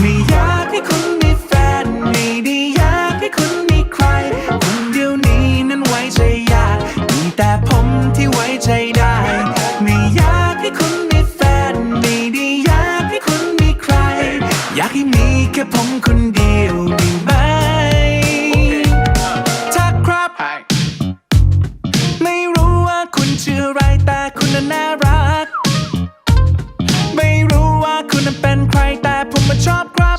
ไม่อยากให้คุณมีแฟน ไม่ได้อยากให้คุณมีใคร คนเดียวนี้นั้นไว้ใจยาก มีแต่ผมที่ไว้ใจได้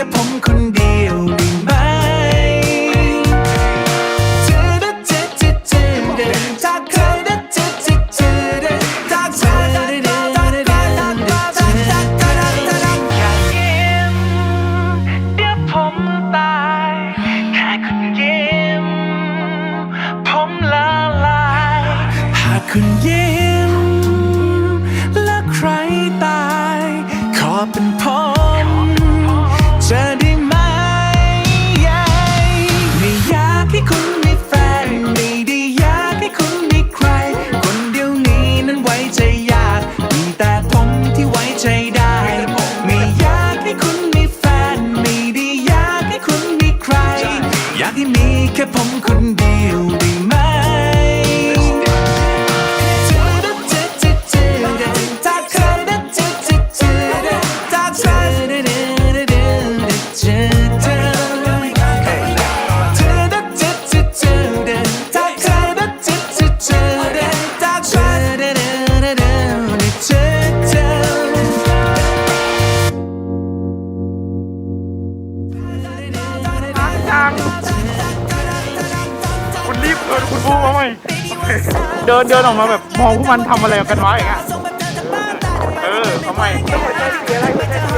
ค่ผมคนเดียวได้ไหมอย่ายิ้มเดี๋ยวผมตายแค่คุณยิ้มผมละลายหากคุณยิ้มังคุณรีบเดินคุณพูมมาไหมเดินเดินออกมาแบบมองพวกมันทำอะไรกันวะอย่างเงี้ยเออทำไมต้องหัเสียอะไรหัวใจเสีย